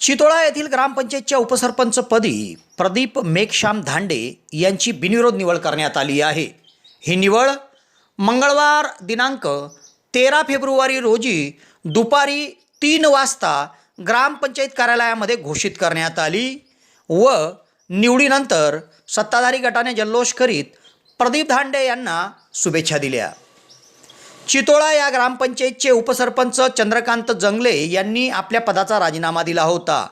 चितोळा येथील ग्रामपंचायतच्या उपसरपंचपदी प्रदीप मेघश्याम धांडे यांची बिनविरोध निवड करण्यात आली आहे. ही निवड मंगळवार दिनांक तेरा फेब्रुवारी रोजी दुपारी तीन वाजता ग्रामपंचायत कार्यालयामध्ये घोषित करण्यात आली व निवडीनंतर सत्ताधारी गटाने जल्लोष करीत प्रदीप धांडे यांना शुभेच्छा दिल्या. चितोळा या ग्रामपंचायतचे उपसरपंच चंद्रकांत जंगले यांनी आपल्या पदाचा राजीनामा दिला होता.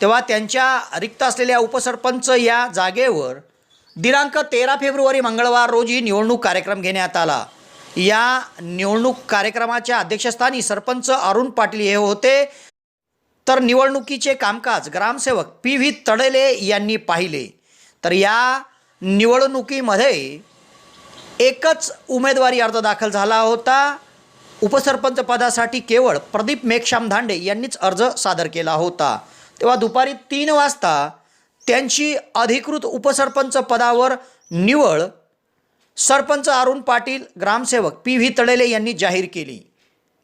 तेव्हा त्यांच्या रिक्त असलेल्या उपसरपंच या जागेवर दिनांक तेरा फेब्रुवारी मंगळवार रोजी निवडणूक कार्यक्रम घेण्यात आला. या निवडणूक कार्यक्रमाच्या अध्यक्षस्थानी सरपंच अरुण पाटील हे होते. तर निवडणुकीचे कामकाज ग्रामसेवक पी व्ही तडले यांनी पाहिले. तर या निवडणुकीमध्ये एकच उमेदवारी अर्ज दाखल झाला होता. उपसरपंच पदासाठी केवळ प्रदीप मेघश्याम धांडे यांनीच अर्ज सादर केला होता. तेव्हा दुपारी तीन वाजता त्यांची अधिकृत उपसरपंच पदावर निवड सरपंच अरुण पाटील ग्रामसेवक पी व्ही तळेले यांनी जाहीर केली.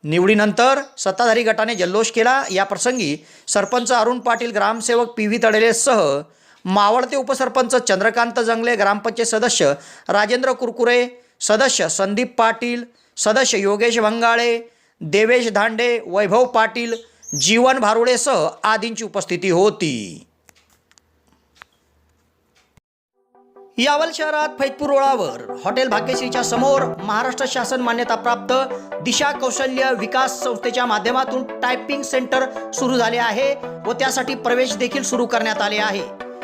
निवडीनंतर सत्ताधारी गटाने जल्लोष केला. या प्रसंगी सरपंच अरुण पाटील ग्रामसेवक पी व्ही तळेलेसह मावळते उपसरपंच चंद्रकांत जंगले ग्रामपंचायत सदस्य राजेंद्र कुरकुरे सदस्य संदीप पाटील सदस्य योगेश भंगाळे देवेश धांडे वैभव पाटील जीवन भारुडेसह आदींची उपस्थिती होती. यावल शहरात फैजपूर रोळावर हॉटेल भाग्यश्रीच्या समोर महाराष्ट्र शासन मान्यताप्राप्त दिशा कौशल्य विकास संस्थेच्या माध्यमातून टायपिंग सेंटर सुरू झाले आहे व त्यासाठी प्रवेश देखील सुरू करण्यात आले आहे.